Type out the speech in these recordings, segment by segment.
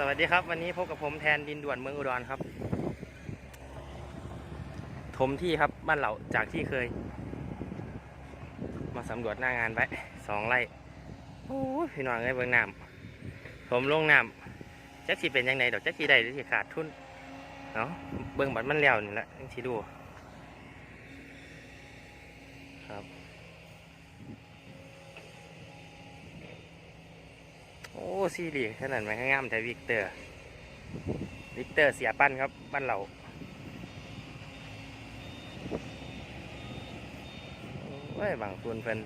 สวัสดีครับ วันนี้พบกับผมแทนดินด่วนเมืองอุดรครับ ถมที่ครับบ้านเหล่าจากที่เคย มาสำรวจหน้างานไปสองไร่โอ้พี่น้องเอ้ยเบื้องน้ำถมลงน้ำจักสิเป็นยังไงดอกจักสิได้หรือสิขาดทุนเนาะเบื้องบัดมันแล้วนี่แหละจังสิดูครับ โอ้ซีรีส์ขนาดไหนงามแต่วิกเตอร์ วิกเตอร์เสียปั้นครับบ้านเราโอ้ยบางคุณเพิ่น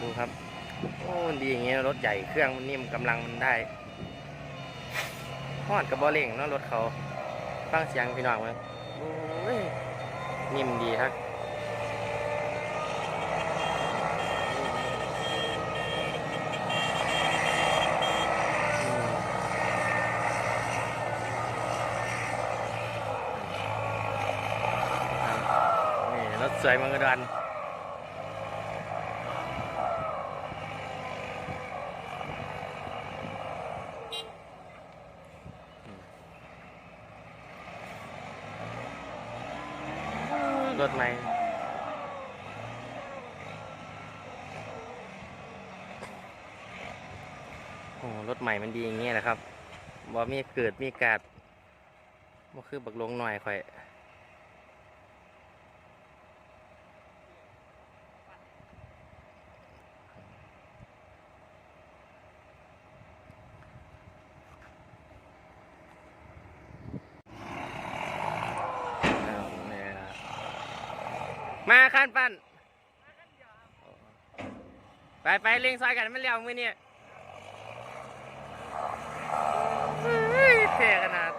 ดูครับ โอ้ดีอย่างเงี้ยรถใหญ่เครื่องมันนิ่มกำลังมันได้ ฮอดกับบอเล่งเนาะรถเขาฟังเสียงพี่น้องมั้ยนิ่มดีครับนี่รถสวยมืองอุดร รถใหม่โอ้รถใหม่มันดีอย่างเงี้ยแหละครับบ่มีเกิดมีกาดบ่คือบักลงหน่อยข่อย เอาเนี่ยครับ มาขั้นปั้นไปไปเลี้ยงซอยกันไม่เลี้ยวมือเนี่ยเฮ้ยเท่ขนาด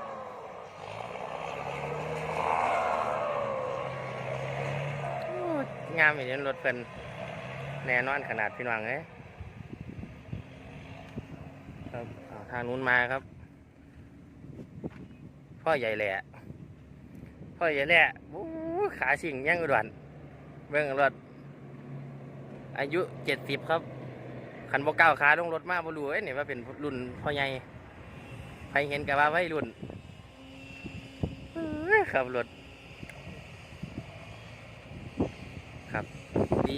งามอย่างนี้รถเป็นแน่นอนขนาดพี่น้องเอ้ยครับทางนู้นมาครับ พ่อใหญ่แหละพ่อใหญ่แหละขาสิ่งยังอุดร เบิ่งรถอายุเจ็ดสิบครับขันบ่ก้าขาลงรถมาบ่รู้เอ้ยนี่ว่าเป็นรุ่นพ่อใหญ่ใครเห็นกับว่าไว้รุ่นเอ้ยขับรถครับดี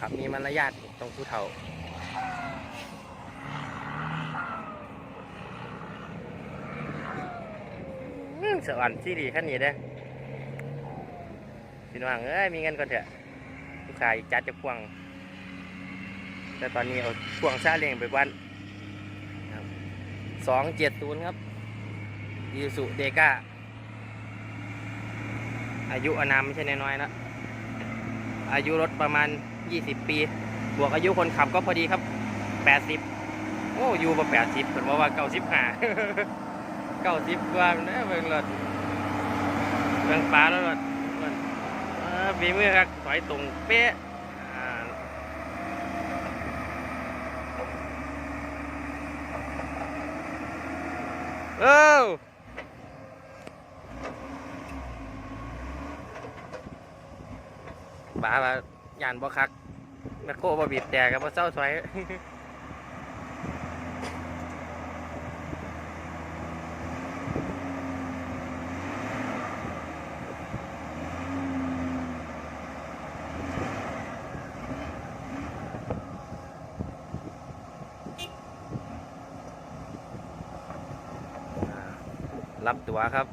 ขับมีมารยาทตรงผู้เฒ่าอืมสวรรค์ที่ดีขั้นนี้เด้ พี่น้องเอ้ยมีเงินก่อนเถอะลูกค้าจัดจะควงแต่ตอนนี้เอาควงซาเล้งไปวันสองเจ็ดศูนย์ครับยูสุเดก้าอายุอนามไม่ใช่น้อยๆนะอายุรถประมาณ 20 ปี บวกอายุคนขับก็พอดีครับ 80 โอ้อยู่มา80ผมว่าเก้าสิบห้าเก้าสิบกว่ามันได้เบิ่งรถเบิ่งฟ้าแล้วรถ มีมือครับถอยตรงเป๊ะเอ้าบ้าว่ายานบ่คักแมคโครบ่บีบแต่กับบ่เศร้าถอย รับตั๋วครับ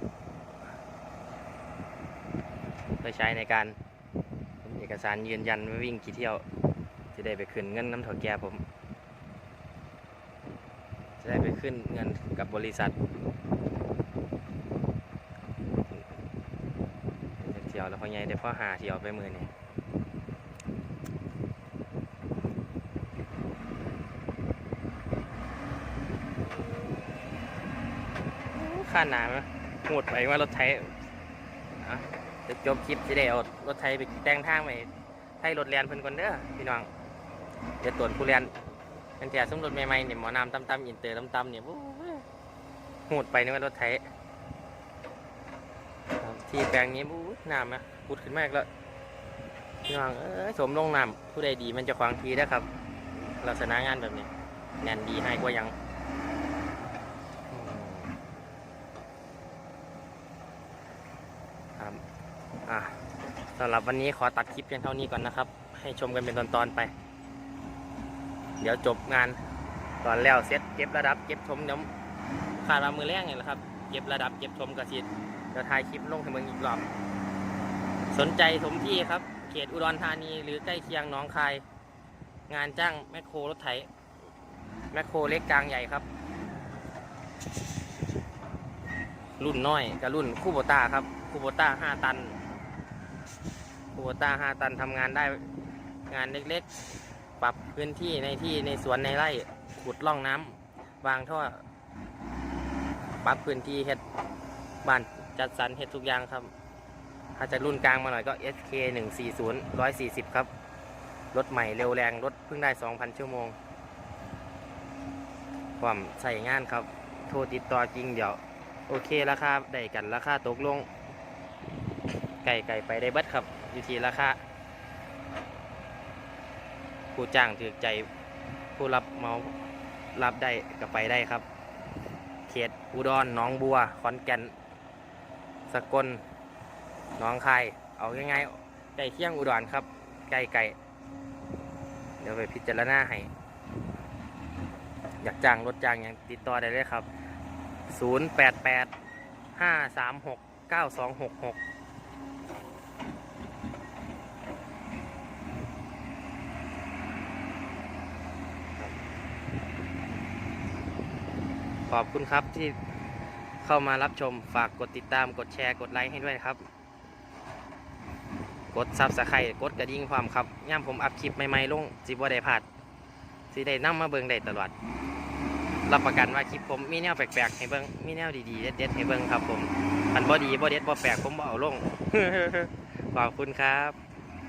เพื่อใช้ในการเอกสารยืนยันว่าวิ่งกี่เที่ยวจะได้ไปขึ้นเงินน้ำถอแก่ผม จะได้ไปขึ้นเงินกับบริษัทเที่ยวแล้วพอไงเดี๋ยวพ่อหาเที่ยวไปมือเนี่ข้าหนามหมดไปว่ารถไถจะจบคลิปจะได้เอารถไถไปแต่งทางไปไทยรถแลนเพิ่นก่อนเด้อพี่น้องเดี๋ยวตรวจผู้เรียนเป็นแต่สมรถใหม่ๆเนี่ยหมอนำตำๆอินเตอร์ตำๆเนี่ยโอ้ยโหดไปนี่ว่ารถไถที่แปลงนี้บู๊น้ำนะพุดขึ้นมากแล้วพี่น้องเอ้ยสมลงน้ำผู้ใดดีมันจะควางทีนะครับลักษณะงานแบบนี้แน่นดีให้กว่ายังอืม ครับอะสำหรับวันนี้ขอตัดคลิปเพียงเท่านี้ก่อนนะครับ ให้ชมกันเป็นตอนๆไป เดี๋ยวจบงานตอนแล้วเสร็จเก็บระดับเก็บชมเดี๋ยวขาดมามือแรกเนี่ยแหละครับเก็บระดับเก็บชมกระสิเดี๋ยวถ่ายคลิปลงให้เมืองอีกรอบสนใจสมที่ครับ เขตอุดรธานีหรือใกล้เคียงหน้องคาย งานจ้างแมคโครรถไถแมคโครเล็กกลางใหญ่ครับ รุ่นน้อยกับรุ่นคู่โบต้าครับ คูโบต้าห้าตันคูโบต้าห้าตันทำงานได้งานเล็กๆ ปรับพื้นที่ในที่ในสวนในไร่ขุดร่องน้ำวางท่อปรับพื้นที่เฮ็ดบ้านจัดสรรเฮ็ดทุกอย่างครับ ถ้าจะรุ่นกลางมาหน่อยก็ SK 140 140 ครับ รถใหม่เร็วแรง รถเพิ่งได้ 2,000 ชั่วโมง ความใส่งานครับ โทรติดต่อจริงเดี๋ยว โอเคราคาได้กันราคาตกลง ไก่ไก่ไปได้เบิดครับอยู่ที่ราคาผู้จ้างถือใจผู้รับเมารับได้ก็ไปได้ครับ เขตอุดรหนองบัวขอนแก่น สกลหนองคาย เอาง่ายๆใกล้เคี่ยงอุดรครับใกล้ๆเดี๋ยวไปพิจารณาให้อยากจ้างรถจ้างอย่างติดต่อได้เลยครับ 088 536 9266 อบคุณครับที่เข้ามารับชมฝากกดติดตามกดแชร์กดไลค์ให้ด้วยครับ กดซับสไครต์กดกระดิ่งความครับย่ามผมอัพคลิปใหม่ๆลงสิบ่ได้พลาดสิได้นำมาเบิ่งได้ตลอด รับประกันว่าคลิปผมมีแนวแปลกๆให้เบิ่งมีแนวดีๆเด็ดๆให้เบิ่งครับผมอันบ่ดีบ่เด็ดบ่แปลกผมบ่เอาลงขอบคุณครับ